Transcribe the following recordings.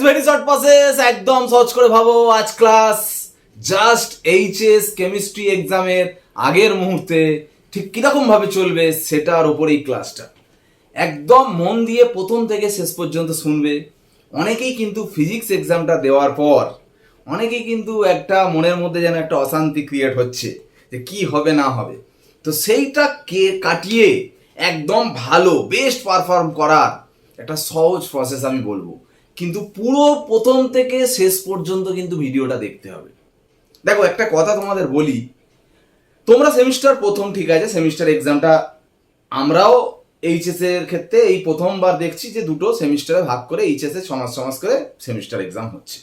Friends very short process একদম সহজ করে ভাবো, আজ ক্লাস জাস্ট এইচএস কেমিস্ট্রি এক্সামের আগের মুহূর্তে ঠিক কীরকম ভাবে চলবে সেটার উপরেই ক্লাসটা একদম মন দিয়ে প্রথম থেকে শেষ পর্যন্ত শুনবে। অনেকেই কিন্তু ফিজিক্স এক্সামটা দেওয়ার পর, অনেকেই কিন্তু একটা মনের মধ্যে যেন একটা অশান্তি ক্রিয়েট হচ্ছে যে কি হবে না হবে। তো সেইটা কে কাটিয়ে একদম ভালো বেস্ট পারফর্ম করার একটা সহজ প্রসেস আমি বলব। কিন্তু পুরো প্রথম থেকে শেষ পর্যন্ত কিন্তু ভিডিওটা দেখতে হবে। দেখো, একটা কথা তোমাদের বলি, তোমরা সেমিস্টার প্রথম, ঠিক আছে সেমিস্টার এক্সামটা আমরাও এইচএস এর ক্ষেত্রে এই প্রথমবার দেখছি যে দুটো সেমিস্টারে ভাগ করে এইচএস এ সমাজ সমাজ করে সেমিস্টার এক্সাম হচ্ছে।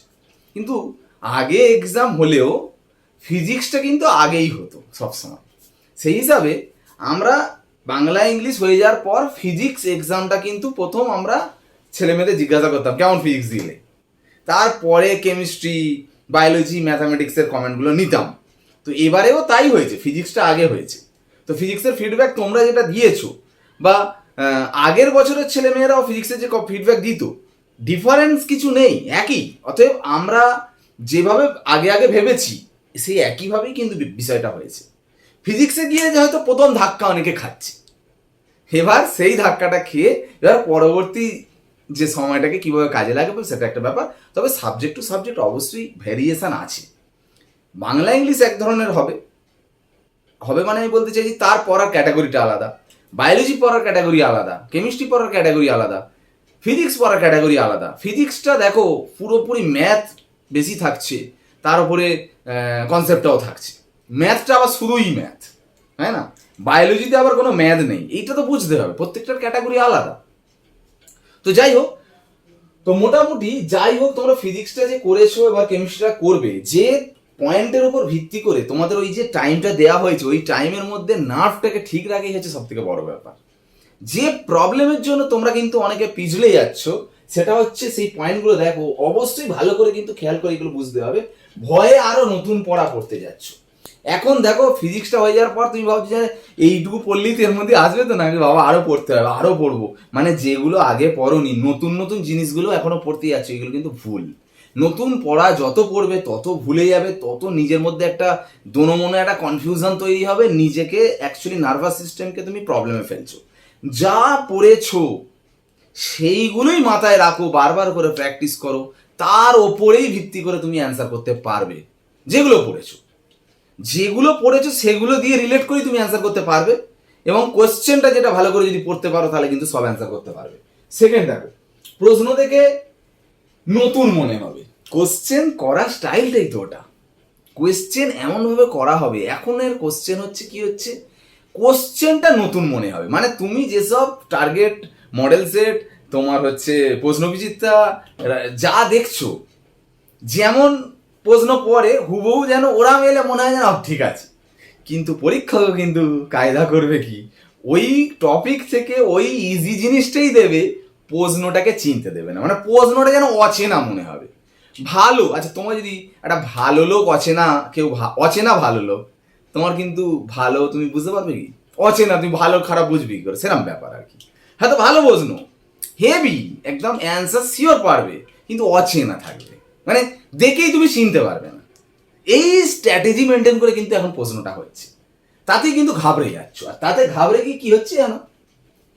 কিন্তু আগে এক্সাম হলেও ফিজিক্সটা কিন্তু আগেই হতো সবসময়। সেই হিসাবে আমরা বাংলা ইংলিশ হয়ে যাওয়ার পর ফিজিক্স এক্সামটা কিন্তু প্রথম আমরা ছেলে মেয়েদের জিজ্ঞাসা করতাম, কেমন ফিজিক্স দিলে? তারপরে কেমিস্ট্রি বায়োলজি ম্যাথামেটিক্সের কমেন্টগুলো নিতাম। তো এবারেও তাই হয়েছে ফিজিক্সটা আগে হয়েছে। তো ফিজিক্সের ফিডব্যাক তোমরা যেটা দিয়েছ, বা আগের বছরের ছেলে মেয়েরাও ফিজিক্সের যে ফিডব্যাক দিত ডিফারেন্স কিছু নেই, একই। অতএব আমরা যেভাবে আগে আগে ভেবেছি, সেই একইভাবেই কিন্তু বিষয়টা হয়েছে। ফিজিক্সে গিয়ে যে হয়তো প্রথম ধাক্কা অনেকে খাচ্ছে। এবার সেই ধাক্কাটা খেয়ে, এবার পরবর্তী যে সময়টাকে কীভাবে কাজে লাগাবে সেটা একটা ব্যাপার। তবে সাবজেক্ট টু সাবজেক্ট অবশ্যই ভ্যারিয়েশন আছে। বাংলা ইংলিশ এক ধরনের হবে। হবে মানে আমি বলতে চাইছি তার পড়ার ক্যাটাগরিটা আলাদা। বায়োলজি পড়ার ক্যাটাগরি আলাদা। কেমিস্ট্রি পড়ার ক্যাটাগরি আলাদা। ফিজিক্স পড়ার ক্যাটাগরি আলাদা। ফিজিক্সটা দেখো, পুরোপুরি ম্যাথ বেশি থাকছে। তার উপরে কনসেপ্টটাও থাকছে। ম্যাথটা আবার শুধুই ম্যাথ তাই না? বায়োলজিতে আবার কোনো ম্যাথ নেই। এইটা তো বুঝতে হবে। প্রত্যেকটার ক্যাটাগরি আলাদা। তো যাই হোক, তো মোটামুটি যাই হোক, তোমরা ফিজিক্সটা যে করেছ এবার কেমিস্ট্রিটা করবে, যে পয়েন্টের উপর ভিত্তি করে তোমাদের ওই যে টাইমটা দেওয়া হয়েছে, ওই টাইমের মধ্যে নার্ভটাকে ঠিক রাখাই হচ্ছে সব থেকে বড় ব্যাপার। যে প্রবলেমের জন্য তোমরা কিন্তু অনেকে পিছলে যাচ্ছ, সেটা হচ্ছে সেই পয়েন্টগুলো দেখো, অবশ্যই ভালো করে কিন্তু খেয়াল করে এগুলো বুঝতে হবে। ভয়ে আরও নতুন পড়া পড়তে যাচ্ছ। এখন দেখো ফিজিক্সটা হয়ে যাওয়ার পর তুমি ভাবছ যে এইটুকু পড়লেই তো এর মধ্যে আসবে তো? না বাবা আরও পড়তে হবে, আরও পড়ব? মানে যেগুলো আগে পড়োনি, নতুন নতুন জিনিসগুলো এখনও পড়তে যাচ্ছে, এগুলো কিন্তু ভুল। নতুন পড়া যত পড়বে, তত ভুলে যাবে, তত নিজের মধ্যে একটা দোনো মনে একটা কনফিউশন তৈরি হবে, নিজেকে অ্যাকচুয়ালি নার্ভাস সিস্টেমকে তুমি প্রবলেমে ফেলছো। যা পড়েছো, সেইগুলোই মাথায় রাখো, বারবার করে প্র্যাকটিস করো, তার ওপরেই ভিত্তি করে তুমি অ্যান্সার করতে পারবে, যেগুলো পড়েছো। যেগুলো পড়েছো সেগুলো দিয়ে রিলেট করে তুমি অ্যান্সার করতে পারবে এবং কোশ্চেনটা যেটা ভালো করে যদি পড়তে পারো, তাহলে কিন্তু সব অ্যান্সার করতে পারবে। সেকেন্ড দেখো, প্রশ্ন থেকে নতুন মনে হবে। কোশ্চেন করার স্টাইলটাই তো ওটা। কোয়েশ্চেন এমনভাবে করা হবে, এখনের কোশ্চেন হচ্ছে কি হচ্ছে? কোশ্চেনটা নতুন মনে হবে। মানে তুমি যেসব টার্গেট মডেল সেট তোমার হচ্ছে প্রশ্নবিচিত্রা, যা দেখছ, যেমন প্রশ্ন পড়ে হুবহু যেন ওরা মেলে মনে হয় যেন "আহ, ঠিক আছে। কিন্তু পরীক্ষকও কিন্তু কায়দা করবে কি? ওই টপিক থেকে ওই ইজি জিনিসটাই দেবে প্রশ্নটাকে চিনতে দেবে না। মানে প্রশ্নটা যেন অচেনা মনে হবে। ভালো আচ্ছা তোমার যদি একটা ভালো লোক অচেনা কেউ অচেনা ভালো লোক তোমার কিন্তু ভালো তুমি বুঝতে পারবে কি? অচেনা তুমি ভালো খারাপ বুঝবি কি করে? সেরকম ব্যাপার আর কি। হ্যাঁ তো ভালো প্রশ্ন। হেভি একদম অ্যান্সার শিওর পারবে কিন্তু অচেনা থাকবে। মানে দেখেই তুমি চিনতে পারবে না। এই স্ট্র্যাটেজি মেনটেন করে কিন্তু এখন প্রশ্নটা হচ্ছে। তাতেই কিন্তু ঘাবড়ে যাচ্ছ। আর তাতে ঘাবড়ে গিয়ে কি হচ্ছে জানো?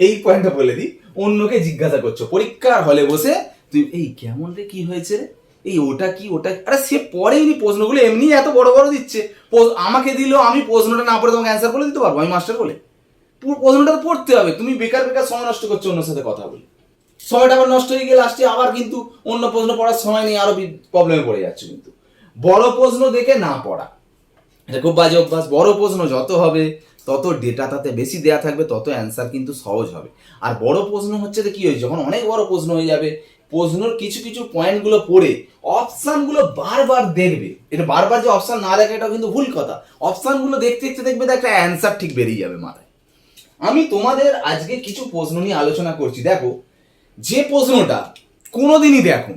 এই পয়েন্টটা বলে দিই। অন্যকে জিজ্ঞাসা করছ। পরীক্ষার হলে বসে তুই এই কেমন রে, কি হয়েছে রে? এই ওটা কি, ওটা আরে সে পড়েইনি প্রশ্নগুলো এমনি এত বড় বড় দিচ্ছে। আমাকে দিলেও আমি প্রশ্নটা না পড়ে তোমাকে অ্যান্সার বলে দিতে পারব? আমি মাস্টার বলে পুরো প্রশ্নটা পড়তে হবে। তুমি বেকার বেকার সময় নষ্ট করছ অন্যর সাথে কথা বলে। সময়টা আবার নষ্ট হয়ে গিয়ে লাস্টে আবার কিন্তু অন্য প্রশ্ন পড়ার সময় নিয়ে আরও প্রবলেমে পড়ে যাচ্ছে কিন্তু। বড় প্রশ্ন দেখে না পড়া। এটা খুব বাজে অভ্যাস। বড় প্রশ্ন যত হবে, তত ডেটা তাতে বেশি দেয়া থাকবে, তত অ্যান্সার কিন্তু সহজ হবে। আর বড় প্রশ্ন হচ্ছে যে কি হয়েছে? যখন অনেক বড় প্রশ্ন হয়ে যাবে, প্রশ্নর কিছু কিছু পয়েন্টগুলো পড়ে অপশানগুলো বারবার দেখবে। এটা বারবার যে অপশান না দেখা, এটাও কিন্তু ভুল কথা। অপশানগুলো দেখতে দেখতে দেখবে যে একটা অ্যান্সার ঠিক বেরিয়ে যাবে মাথায়। আমি তোমাদের আজকে কিছু প্রশ্ন নিয়ে আলোচনা করছি। দেখো যে প্রশ্নটা কোনোদিনই দেখো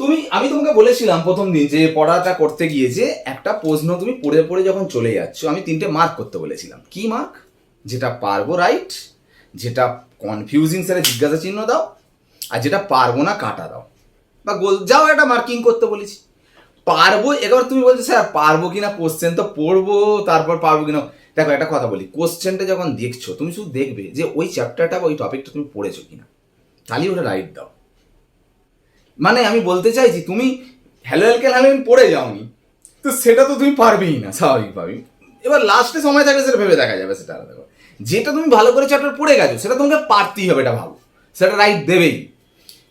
তুমি, আমি তোমাকে বলেছিলাম প্রথম দিন যে পড়াটা করতে গিয়ে যে একটা প্রশ্ন তুমি পড়ে পড়ে যখন চলে যাচ্ছ, আমি তিনটে মার্ক করতে বলেছিলাম। কি মার্ক যেটা পারব রাইট যেটা কনফিউজিং স্যারে জিজ্ঞাসা চিহ্ন দাও, আর যেটা পারব না কাটা দাও। বা গোল, যাও একটা মার্কিং করতে বলেছি। পারব, এবার তুমি বলছো, স্যার, পারব কিনা কোশ্চেন তো পড়ব, তারপর পারব কিনা? দেখো, একটা কথা বলি। কোশ্চেনটা যখন দেখছ, তুমি শুধু দেখবে যে ওই চ্যাপ্টারটা বা ওই টপিকটা তুমি পড়েছো কিনা। তাহলেই ওটা রাইট দাও। মানে আমি বলতে চাইছি, তুমি হ্যালো অ্যালকেন হ্যালোইন পড়ে যাওনি? তো সেটা তো তুমি পারবেই না স্বাভাবিকভাবেই এবার লাস্টে সময় থাকলে সেটা ভেবে দেখা যাবে, সেটা কথা। যেটা তুমি ভালো করে চ্যাপ্টার পড়ে গেছো, সেটা তোমাকে পারতেই হবে, এটা ভাবো। সেটা রাইট দেবেই।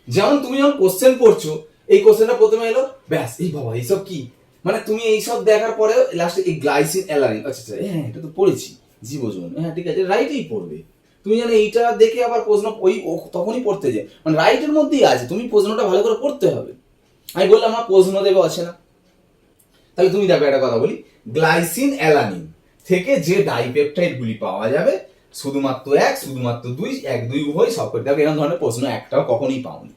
যেমন তুমি যখন কোশ্চেন পড়ছো এই কোশ্চেনটা প্রথমে এলো, ব্যাস, এই বাবা, এইসব কি? মানে তুমি এইসব দেখার পরে লাস্টে এই গ্লাইসিন অ্যালানিন আচ্ছা আচ্ছা হ্যাঁ এটা তো পড়েছি জীবজন হ্যাঁ ঠিক আছে রাইটেই পড়বে। তুমি জানো এইটা দেখে আবার প্রশ্ন, ওই তখনই পড়তে যায়। মানে রাইটের মধ্যেই আছে, তুমি প্রশ্নটা ভালো করে পড়তে হবে। আমি বললাম, আমার প্রশ্ন দেবে আছে না তাহলে তুমি দেখো একটা কথা বলি গ্লাইসিন অ্যালানিন থেকে যে ডাইপেপটাইড গুলি পাওয়া যাবে, শুধুমাত্র এক, শুধুমাত্র দুই, এক, দুই উভয় সব করে। দেখো, এরকম ধরনের প্রশ্ন একটাও কখনোই পাওনি।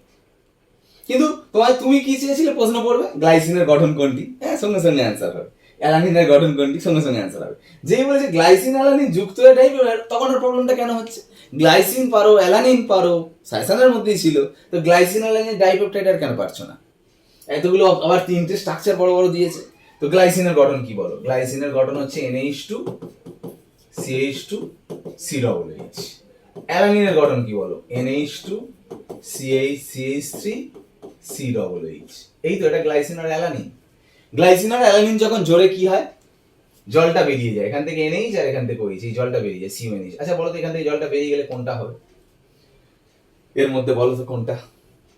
কিন্তু তোমার তুমি কি চেয়েছিলে? প্রশ্ন পড়বে গ্লাইসিনের গঠন কোনটি? হ্যাঁ সঙ্গে সঙ্গে অ্যান্সার হবে। অ্যালানিনের গঠন কোনটি? সঙ্গে সঙ্গে অ্যান্সার হবে। যেই বলেছে গ্লাইসিন অ্যালানিন যুক্ত হয়ে টাইপের তখন ওর প্রবলেমটা কেন হচ্ছে? গ্লাইসিন পারো অ্যালানিন পারো সাইসানের মধ্যেই ছিল। তো গ্লাইসিন অ্যালানিন ডাইপেপটাইড কেন পারছ না? এতগুলো আবার তিনটে স্ট্রাকচার বড় বড় দিয়েছে। তো গ্লাইসিনের গঠন কি বলো? গ্লাইসিনের গঠন হচ্ছে NH two CH two C double H অ্যালানিনের গঠন কি বলো? NH two CH CH three C double H এই তো এটা গ্লাইসিন আর অ্যালানিন গ্লাইসিন আর অ্যালানিন যখন জোরে কি হয়? জলটা বেরিয়ে যায়। এখান থেকে এনএইচ আর এখান থেকে ওইচ এই জলটা বেরিয়ে যায় সিওএনএইচ আচ্ছা বলো তো, এখান থেকে জলটা বেরিয়ে গেলে কোনটা হবে? এর মধ্যে বলো তো কোনটা?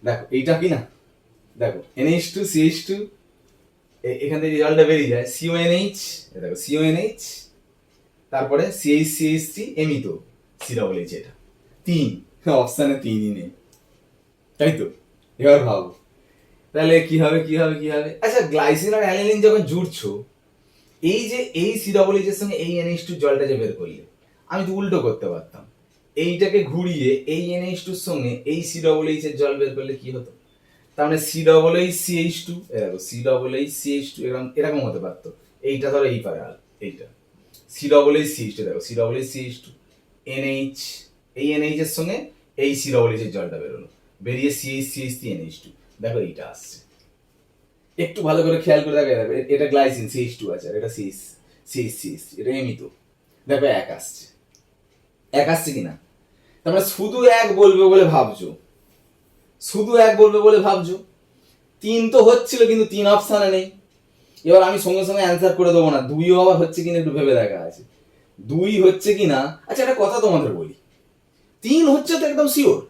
দেখো, এইটা কি না? দেখো এনএইচ টু সিএইচ টু এখান থেকে জলটা বেরিয়ে যায় সিওএনএইচ দেখো সিওএনএইচ তারপরে সিএইচ সিএইচ থ্রি এমই তো সি ডবল এইচ এটা। তিন, অপশানে তিনই নেই। তাই তো? এবার ভাবো। তাহলে কি হবে কি হবে কি হবে? আচ্ছা গ্লাইসিন আর অ্যালানিন যখন জুড়ছো, এই যে, এই সি ডবল এইচ এর সঙ্গে এই এনএইচ টু জলটা যে বের করলে, আমি তো উল্টো করতে পারতাম। এইটাকে ঘুরিয়ে এই এনএইচ টুর সঙ্গে এই সি ডবল এইচ এর জল বের করলে কি হতো? তার মানে C double H C H two দেখো C double H C H two এরকম এরকম হতে পারতো। এইটা ধরো এই পারে আর, এইটা। C double H C H two দেখো C double H C H two NH এই এনএইচ এর সঙ্গে এই সি ডবল এইচ এর জলটা বেরোলো। বেরিয়ে C H C H three NH two দেখো এইটা আসছে। একটু ভালো করে খেয়াল করে দেখো, এ- এটা গ্লাইসিন সি এইচ টু আছে, আর এটা C H C H C H এটা এমিতো। দেখো এক আসছে। এক আসছে কিনা? তার মানে শুধু এক বলবে বলে ভাবছ? শুধু এক বলবে বলে ভাবছ? তিন তো হচ্ছিল, কিন্তু তিন অপশানে নেই। এবার আমি সঙ্গে সঙ্গে অ্যান্সার করে দেবো না। দুইও আবার হচ্ছে কিনা একটু ভেবে দেখা আছে। দুই হচ্ছে কিনা? আচ্ছা একটা কথা তোমাদের বলি। তিন হচ্ছে তো একদম শিওর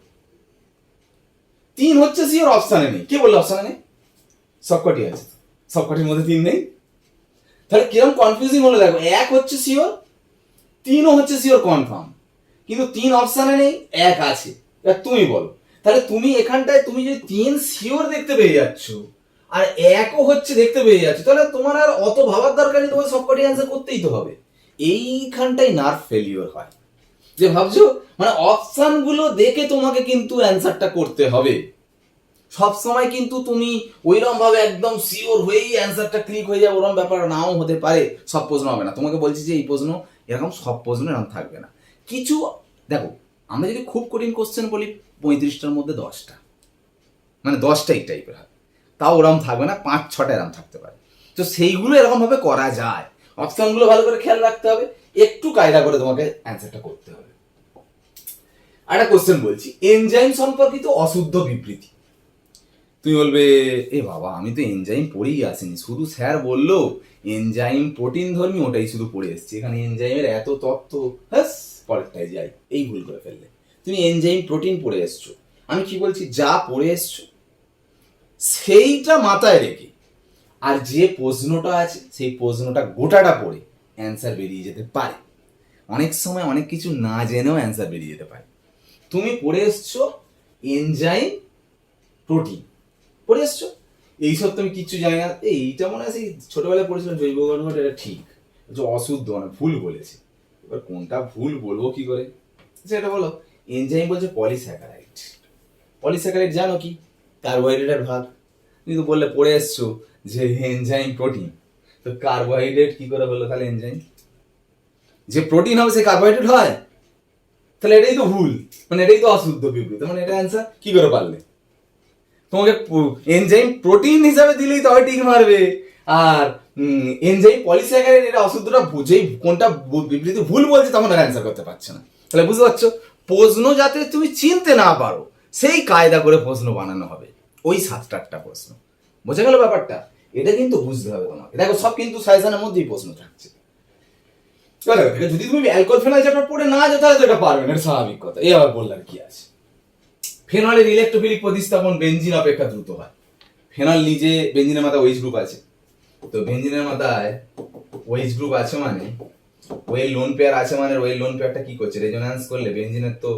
তিন হচ্ছে শিওর অপশানে নেই। কে বলল অপশানে নেই? সবকটি আছে। সবকটির মধ্যে তিন নেই। তাহলে কীরকম কনফিউজিং হলো দেখো, এক হচ্ছে শিওর তিনও হচ্ছে শিওর কনফার্ম কিন্তু তিন অপশানে নেই, এক আছে। এবার তুমি বলো। তাহলে তুমি এখানটায় তুমি যদি তিন শিওর দেখতে পেয়ে যাচ্ছ, আর একও হচ্ছে দেখতে পেয়ে যাচ্ছ, তাহলে তোমার আর অত ভাবার দরকার নেই তোমার সবকটি অ্যান্সার করতেই তো হবে। এইখানটাই নার্ভ ফেলিওর হয়। যে ভাবছ মানে অপশানগুলো দেখে তোমাকে কিন্তু অ্যান্সারটা করতে হবে। সব সময় কিন্তু তুমি ওইরকম ভাবে একদম শিওর হয়েই অ্যান্সারটা ক্লিক হয়ে যাবে ওরকম ব্যাপার নাও হতে পারে, সব প্রশ্ন হবে না। তোমাকে বলছি যে এই প্রশ্ন, এরকম সব প্রশ্ন এরকম থাকবে না। কিছু, দেখো, আমরা যদি খুব কঠিন কোশ্চেন বলি, পঁয়ত্রিশটার মধ্যে দশটা। মানে দশটা এই টাইপের হবে। তাও ওরকম থাকবে না, পাঁচ, ছটা এরকম থাকতে পারে। তো সেইগুলো এরকম ভাবে করা যায়। অপশানগুলো ভালো করে খেয়াল রাখতে হবে। একটু কায়দা করে তোমাকে অ্যান্সারটা করতে হবে। একটা কোশ্চেন বলছি। এনজাইম সম্পর্কিত অশুদ্ধ বিবৃতি। তুমি বলবে, এ বাবা, আমি তো এনজাইম পড়েই আসিনি। শুধু স্যার বলল এনজাইম প্রোটিন ধর্মী, ওটাই শুধু পড়ে এসছি। এখানে এনজাইমের এত তত্ত্ব হ্যাঁ পরেরটায় যাই। এই ভুল করে ফেললে। তুমি এনজাইম প্রোটিন পড়ে এসছো। আমি কি বলছি, যা পড়ে এসছো, সেইটা মাথায় রেখে, আর যে প্রশ্নটা আছে, সেই প্রশ্নটা গোটাটা পড়ে। অ্যান্সার বেরিয়ে যেতে পারে। অনেক সময় অনেক কিছু না জেনেও অ্যান্সার বেরিয়ে যেতে পারে। তুমি পড়ে এসছো এনজাইম প্রোটিন। পড়ে এসছো? এইসব তুমি কিচ্ছু জানি না। এইটা মনে হয় সেই ছোটবেলায় পড়েছিলাম জৈব গঠন, এটা ঠিক। যে অশুদ্ধ মানে ভুল বলেছে। এবার কোনটা ভুল বলব কি করে? সেটা বলো। এনজাইম বলছে পলিস্যাকারাইড পলিস্যাকারাইড জানো কি? কার্বোহাইড্রেটের ভাগ। তুমি তো বললে পড়ে এসছো যে এনজাইম প্রোটিন। তো কার্বোহাইড্রেট কি করে হলো তাহলে এনজাইম? যে প্রোটিন হবে সে কার্বোহাইড্রেট হয়? তাহলে এটাই তো ভুল। মানে এটাই তো অশুদ্ধ বিবৃতি। মানে এটা অ্যান্সার কি করে পারলে? তোমাকে এনজাইম প্রোটিন হিসাবে দিলেই তবে টিক মারবে। আর এনজাইম পলিস্যাকারাইড এটা অশুদ্ধটা বুঝেই কোনটা বিবৃতি ভুল বলছে তখন আর অ্যান্সার করতে পারছে না। তাহলে বুঝতে পারছ? প্রশ্ন যাতে তুমি চিনতে না পারো, সেই কায়দা করে প্রশ্ন বানানো হবে। ওই সাতটা আটটা প্রশ্ন। বোঝা গেল ব্যাপারটা? এটা কিন্তু বুঝতে হবে তোমাকে। দেখো, সব কিন্তু সাজেশনের মধ্যেই প্রশ্ন থাকছে। যদি তুমি অ্যালকোহল ফেনাল চ্যাপ্টার পড়ে না যাও, তাহলে তো এটা পারবে না স্বাভাবিক কথা। এই আবার বললাম কি আছে। ফেনলের ইলেকট্রোফিলিক প্রতিস্থাপন বেঞ্জিন অপেক্ষা দ্রুত হয়। ফেনল নিজে বেঞ্জিনের মাথায় ওইচ গ্রুপ আছে। তো বেঞ্জিনের মাথায় ওইচ গ্রুপ আছে মানে ওই লোন পেয়ার আছে মানে ওই লোন পেয়ারটা কি করছে? রেজোন্যান্স করলে বেঞ্জিনের তো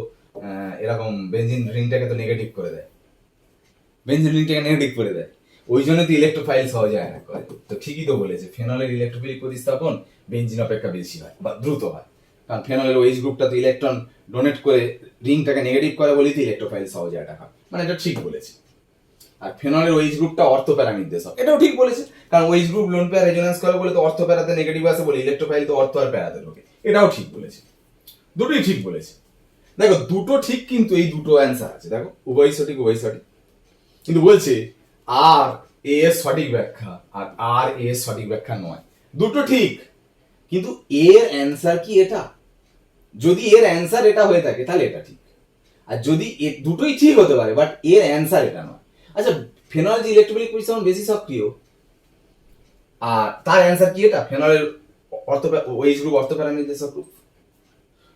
এরকম বেঞ্জিন রিংটাকে তো নেগেটিভ করে দেয়। বেঞ্জিন রিংটাকে নেগেটিভ করে দেয়। ওই জন্য তো ইলেকট্রোফাইল সহজে অ্যাটাক করে। তো ঠিকই তো বলেছে ফেনলের ইলেকট্রোফিলিক প্রতিস্থাপন বেঞ্জিন অপেক্ষা বেশি হয় বা দ্রুত হয়। কারণ ফেনলের ওইচ গ্রুপটা তো ইলেকট্রন ডোনেট করে রিংটাকে নেগেটিভ করে বলেই তো ইলেকট্রোফাইল সহজে অ্যাটাক হয়। মানে এটা ঠিক বলেছে। আর ফেনলের ওইচ গ্রুপটা অর্থ অর্থপ্যারা নির্দেশক এটাও ঠিক বলেছে। কারণ OH group lone pair resonance করে বলে তো অর্থপ্যারাতে নেগেটিভ আসে বলে ইলেকট্রোফাইল তো অর্থ আর প্যারাতে ঢোকে। এটাও ঠিক বলেছে। দুটোই ঠিক বলেছে। দেখো, দুটো ঠিক কিন্তু এই দুটো অ্যান্সার আছে। দেখো উভয় সঠিক উভয় সঠিক। কিন্তু বলছে আর এ এর সঠিক ব্যাখ্যা, আর আর এ এর সঠিক ব্যাখ্যা নয়। দুটো ঠিক, কিন্তু এর অ্যান্সার কি এটা? যদি এর অ্যান্সার এটা হয়ে থাকে, তাহলে এটা ঠিক। আর যদি দুটোই ঠিক হতে পারে বাট এর অ্যান্সার এটা নয়। আচ্ছা ফেনল যে ইলেকট্রোলিক পরিশ্রম বেশি সক্রিয়, আর তার অ্যান্সার কি এটা? ফেনলের অর্থ ওইচ গ্রুপ অর্থপ্যারা নির্দেশক গ্রুপ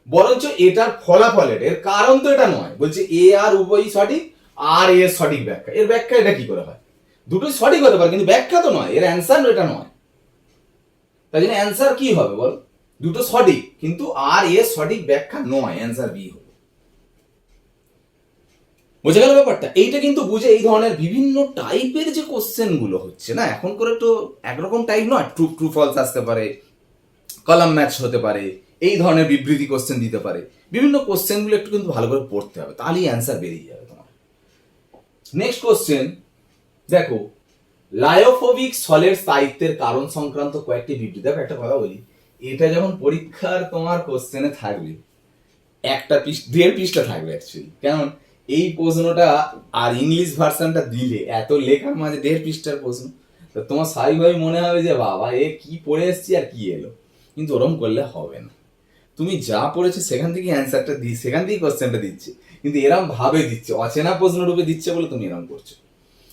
বরঞ্চ এটার ফলাফল এটা এর কারণ তো এটা নয়। বলছে এ আর উভয়ই সঠিক আর এর সঠিক ব্যাখ্যা। এর ব্যাখ্যা এটা কি করে হয়? দুটোই সঠিক হতে পারে, কিন্তু ব্যাখ্যা তো নয়, এর অ্যান্সার এটা নয়। তাই জন্য অ্যান্সার কি হবে বল? দুটো সঠিক, কিন্তু আর এর সঠিক ব্যাখ্যা নয় অ্যান্সার বি হবে। বোঝা গেল ব্যাপারটা? এইটা কিন্তু বুঝে এই ধরনের বিভিন্ন টাইপের যে কোশ্চেনগুলো হচ্ছে না, এখন করে তো একরকম টাইপ নয় ট্রু ট্রু ফলস আসতে পারে কলাম ম্যাচ হতে পারে, এই ধরনের বিবৃতি কোশ্চেন দিতে পারে। বিভিন্ন কোশ্চেনগুলো একটু কিন্তু ভালো করে পড়তে হবে, তাহলেই অ্যান্সার বেরিয়ে যাবে নেক্সট কোশ্চেন দেখো লায়োফোবিক সলের স্থায়িত্বের কারণ সংক্রান্ত কয়েকটি বিবৃতি দেখো, একটা কথা বলি। এটা যখন পরীক্ষার তোমার কোশ্চেনে থাকবে, একটা পৃষ্ঠ, দেড় পৃষ্ঠা থাকবে অ্যাকচুয়ালি কেমন? এই প্রশ্নটা আর ইংলিশ ভার্সনটা দিলে, এত লেখার মাঝে দেড় পৃষ্ঠার প্রশ্ন। তো তোমার স্বাভাবিকভাবে মনে হবে যে, বাবা, এ কি পড়ে এসছি আর কি এলো। কিন্তু ওরম করলে হবে না। তুমি যা পড়েছো সেখান থেকে অ্যান্সারটা দিই সেখান থেকেই কোশ্চেনটা দিচ্ছে। কিন্তু এরম ভাবে দিচ্ছে, অচেনা প্রশ্ন রূপে দিচ্ছে বলে তুমি এরম করছ।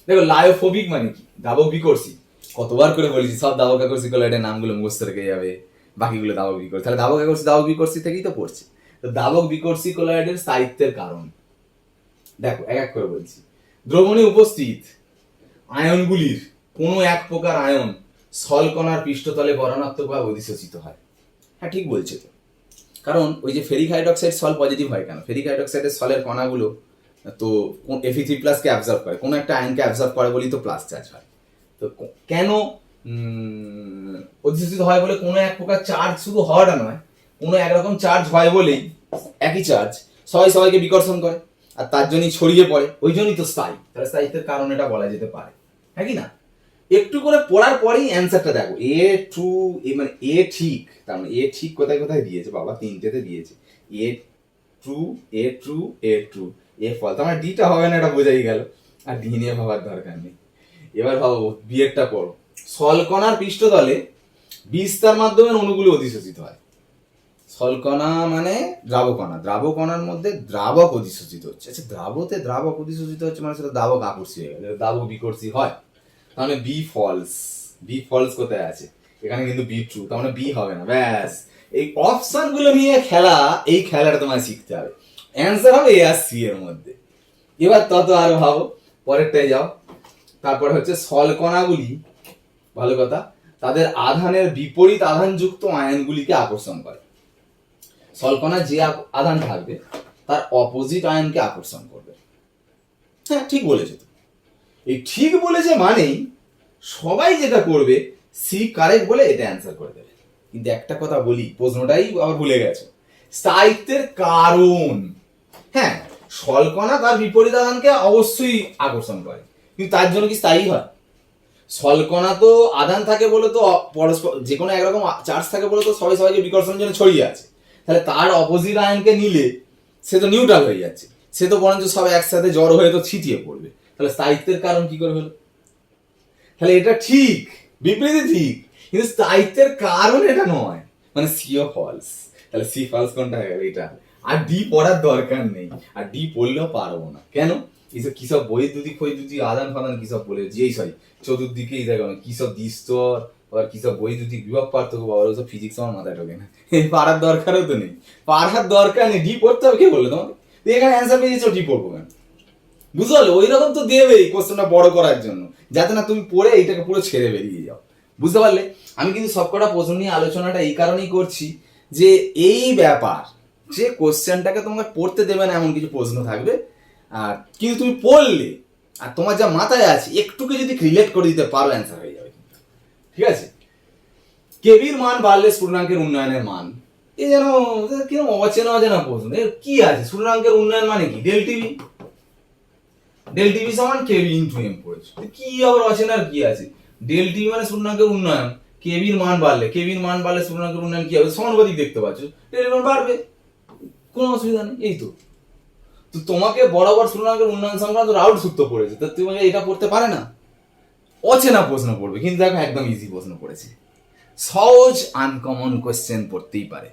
দেখো লায়োফোবিক মানে কি? দাবক বিকর্ষী কতবার করে বলেছি, সব দাবক আকর্ষী কলাইডের নামগুলো মুখস্থ রেখে যাবে, বাকিগুলো দাবক বিকর্ষী তাহলে দাবক আকর্ষী দাবক বিকর্ষী থেকেই তো পড়ছে। তো দাবক বিকর্ষী কোলাইডের সাহিত্যের কারণ। দেখো, এক এক করে বলছি। দ্রবণে উপস্থিত আয়নগুলির কোনো এক প্রকার আয়ন, সলকণার পৃষ্ঠতলে বরণাত্মকভাবে অধিশোষিত হয়। হ্যাঁ ঠিক বলছে তো। কারণ ওই যে ফেরিক হাইড্রক্সাইড সল পজিটিভ হয় কেন? ফেরিক হাইড্রক্সাইডের সলের কণাগুলো, তো এফি থ্রি প্লাসকে অ্যাবজর্ব করে? কোনো একটা আয়নকে অ্যাবজর্ব করে বলেই তো প্লাস চার্জ হয়। তো কেন অধিশোষিত হয় বলে কোনো এক প্রকার চার্জ শুধু হওয়াটা নয়, কোনো একরকম চার্জ হয় বলেই একই চার্জ সবাই সবাইকে বিকর্ষণ করে, আর তার জন্যই ছড়িয়ে পড়ে। ওই জন্যই তো স্থায়ী। তাহলে স্থায়িত্বের কারণ এটা বলা যেতে পারে। হ্যাঁ কি না? একটু করে পড়ার পরেই অ্যান্সারটা দেখো। এ টু এ মানে এ ঠিক, তার মানে এ ঠিক কোথায় কোথায় দিয়েছে বাবা? তিনটেতে দিয়েছে। A true A true A true A false তার মানে ডিটা হবে না, এটা বোঝাই গেল। আর ডি নিয়ে ভাবার দরকার নেই। এবার ভাবো বিয়েরটা পড়ো। সলকণার পৃষ্ঠতলে বিস্তার মাধ্যমে অণুগুলো অধিশোষিত হয়। সলকণা মানে দ্রাবকণা। দ্রাবকণার মধ্যে দ্রাবক অধিশোষিত হচ্ছে। আচ্ছা দ্রাবতে দ্রাবক অধিশোষিত হচ্ছে মানে সেটা দ্রাবক আকর্ষী হয়ে গেল। দ্রাবক বিকর্ষী হয়। তাহলে বি ফলস বি ফলস কোথায় আছে? এখানে কিন্তু বি ট্রু মানে বি হবে না, ব্যাস। এই অপশনগুলো নিয়ে খেলা, এই খেলাটা তোমায় শিখতে হবে। অ্যান্সার হবে এ আর সি এর মধ্যে। এবার তত আর ভাবো পরেরটাই যাও। তারপরে হচ্ছে সলকণাগুলি ভালো কথা, তাদের আধানের বিপরীত আধানযুক্ত আয়নগুলিকে আকর্ষণ করে। সলকণা যে আধান থাকবে, তার অপোজিট আয়নকে আকর্ষণ করবে। হ্যাঁ ঠিক বলেছে এই ঠিক বলেছে মানেই সবাই যেটা করবে, সি কারেক্ট বলে এটা অ্যান্সার করে দেবে। কিন্তু একটা কথা বলি, প্রশ্নটাই আবার ভুলে গেছো। স্থায়িত্বের কারণ। হ্যাঁ সলকণা তার বিপরীত অবশ্যই আকর্ষণ করে। কিন্তু তার জন্য কি স্থায়ী হয়? সলকণা তো আদান থাকে বলে তো পরস্পর যে কোনো একরকম চার্জ থাকে বলে তো সবাই সবাইকে বিকর্ষণের জন্য ছড়িয়ে আছে। তাহলে তার অপোজিট আয়নকে নিলে সে তো নিউট্রাল হয়ে যাচ্ছে। সে তো বরঞ্চ সব একসাথে জ্বর হয়ে তো ছিটিয়ে পড়বে। তাহলে স্থায়িত্বের কারণ কি করে হলো? তাহলে এটা ঠিক, বিপরীতে ঠিক, কিন্তু স্থায়িত্বের কারণ এটা নয়। মানে সিও ফলস তাহলে সি ফলস কোনটা হয়ে গেল এটা। আর ডি পড়ার দরকার নেই। আর ডি পড়লেও পারব না। কেন? এইসব কিসব বৈদ্যুতিক ফৈদ্যুতিক আদান ফাদান কিসব বলে? যে সরি, চতুর্দিকে এই দেখো কিসব দ্বিস্তর আবার কিসব বৈদ্যুতিক বিভব পার্থক্য বাবা ওসব ফিজিক্স আমার মাথায় ঢোকে না। পারার দরকারও তো নেই। পারার দরকার নেই। ডি পড়তে হবে, কে বলল তোমাকে? এখানে অ্যান্সার পেয়েছ ডি পড়ব কেন? বুঝতে পারল ওই রকম তো দেবেই কোশ্চেনটা বড় করার জন্য। যাতে না তুমি পড়ে এইটাকে পুরো ছেড়ে বেরিয়ে যাও। বুঝতে পারলে? আমি কিন্তু সবকটা প্রশ্ন নিয়ে আলোচনাটা এই কারণেই করছি যে এই ব্যাপার, যে কোশ্চেনটাকে তোমাকে পড়তে দেবে না এমন কিছু প্রশ্ন থাকবে। আর কিন্তু তুমি পড়লে, আর তোমার যা মাথায় আছে, একটুকে যদি রিলেট করে দিতে পারো অ্যান্সার হয়ে যাবে ঠিক আছে? কেবির মান বাড়লে স্ফুটনাঙ্কের উন্নয়নের মান? এ যেন কীরকম অচেনা অচেনা প্রশ্ন। এর কি আছে? স্ফুটনাঙ্কের উন্নয়ন মানে কি? ডেল টিভি ডেল টিভি সমান কেবি ইন্টু এম পড়েছে কি আবার অচেনার কি আছে? ডেল টিভি মানে স্ফুটনাঙ্কের উন্নয়ন। কেবির মান বাড়লে কেবির মান বাড়লে স্ফুটনাঙ্কের উন্নয়ন কি হবে? সমানুপাতিক দেখতে পাচ্ছ। ডেল মান বাড়বে। কোনো অসুবিধা নেই, এই তো। তো তোমাকে বরাবর স্ফুটনাঙ্কের উন্নয়ন সংক্রান্ত রাউট সূত্র পড়েছে। তো তুমি এটা পড়তে পারে না? অচেনা প্রশ্ন পড়বে। কিন্তু দেখো, একদম ইজি প্রশ্ন পড়েছে। সহজ আনকমন কোশ্চেন পড়তেই পারে।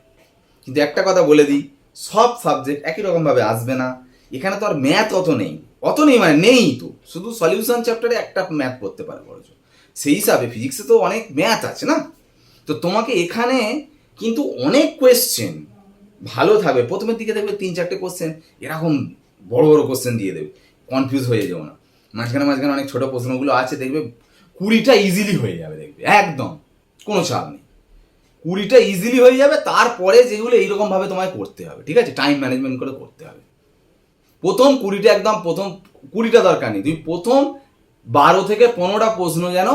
কিন্তু একটা কথা বলে দিই, সব সাবজেক্ট একই রকম ভাবে আসবে না। এখানে তো আর ম্যাথ অত নেই। অত নেই মানে নেই তো। শুধু সলিউশন চ্যাপ্টারে একটা ম্যাথ পড়তে পারে বড়। সেই হিসাবে ফিজিক্সে তো অনেক ম্যাথ আছে না? তো তোমাকে এখানে কিন্তু অনেক কোয়েশ্চেন ভালো থাকবে। প্রথমের দিকে দেখবে তিন, চারটে কোশ্চেন এরকম বড় বড় কোশ্চেন দিয়ে দেবে। কনফিউজ হয়ে যাও না। মাঝখানে মাঝখানে অনেক ছোটো প্রশ্নগুলো আছে, দেখবে কুড়িটা ইজিলি হয়ে যাবে, দেখবে। একদম, কোনো চাপ নেই। কুড়িটা ইজিলি হয়ে যাবে, তারপরে যেগুলো এইরকমভাবে তোমায় করতে হবে, ঠিক আছে? টাইম ম্যানেজমেন্ট করে করতে হবে। প্রথম কুড়িটা একদম প্রথম কুড়িটা দরকার নেই। তুমি প্রথম বারো থেকে পনেরোটা প্রশ্ন যেন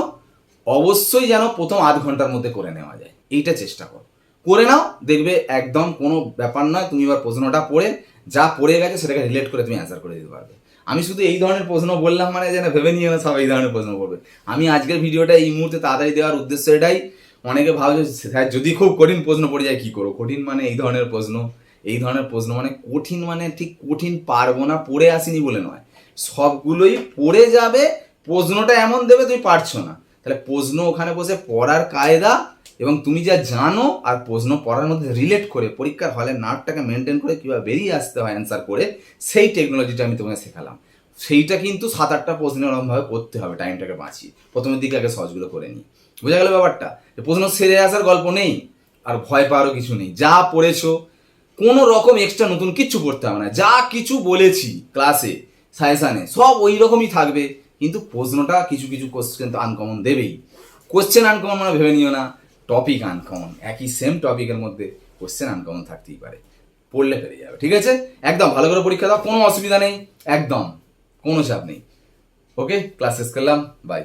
অবশ্যই যেন প্রথম আধ ঘণ্টার মধ্যে করে নেওয়া যায়। এইটা চেষ্টা করো। করে নাও, দেখবে একদম কোনো ব্যাপার নয়, তুমি এবার প্রশ্নটা পড়ে, যা পড়ে গেছে সেটাকে রিলেট করে তুমি অ্যান্সার করে দিতে পারবে। আমি শুধু এই ধরনের প্রশ্ন বললাম মানে যেন ভেবে নিয়ে সব এই ধরনের প্রশ্ন করবে। আমি আজকের ভিডিওটা এই মুহূর্তে তাড়াতাড়ি দেওয়ার উদ্দেশ্য এটাই। অনেকে ভাবছে যদি খুব কঠিন প্রশ্ন পড়ে যায়, কী করো কঠিন মানে এই ধরনের প্রশ্ন। এই ধরনের প্রশ্ন মানে কঠিন মানে ঠিক কঠিন পারব না, পড়ে আসিনি বলে নয়। সবগুলোই পড়ে যাবে, প্রশ্নটা এমন দেবে তুমি পারছ না। তাহলে প্রশ্ন ওখানে বসে পড়ার কায়দা এবং তুমি যা জানো আর প্রশ্ন পড়ার মধ্যে রিলেট করে, পরীক্ষার হলে নাটটাকে মেনটেন করে কীভাবে বেরিয়ে আসতে হয় অ্যান্সার করে, সেই টেকনোলজিটা আমি তোমাকে শেখালাম। সেইটা কিন্তু সাত আটটা প্রশ্ন এরকমভাবে করতে হবে টাইমটাকে বাঁচিয়ে। প্রথমের দিকে আগে সহজগুলো করে নিই। বোঝা গেল ব্যাপারটা? প্রশ্ন সেরে আসার গল্প নেই, আর ভয় পাওয়ারও কিছু নেই। যা পড়েছো কোনো রকম এক্সট্রা নতুন কিচ্ছু পড়তে হবে না। যা কিছু বলেছি ক্লাসে সাজেশানে সব ওই রকমই থাকবে। কিন্তু প্রশ্নটা কিছু কিছু কোশ্চেন তো আনকমন দেবেই। কোশ্চেন আনকমন মানে ভেবে নিও না টপিক আনকমন একই সেম টপিকের মধ্যে কোশ্চেন আনকমন থাকতেই পারে। পড়লে পেরে যাবে, ঠিক আছে? একদম ভালো করে পরীক্ষা দাও, কোনো অসুবিধা নেই, একদম, কোনো চাপ নেই। ওকে ক্লাস শেষ করলাম বাই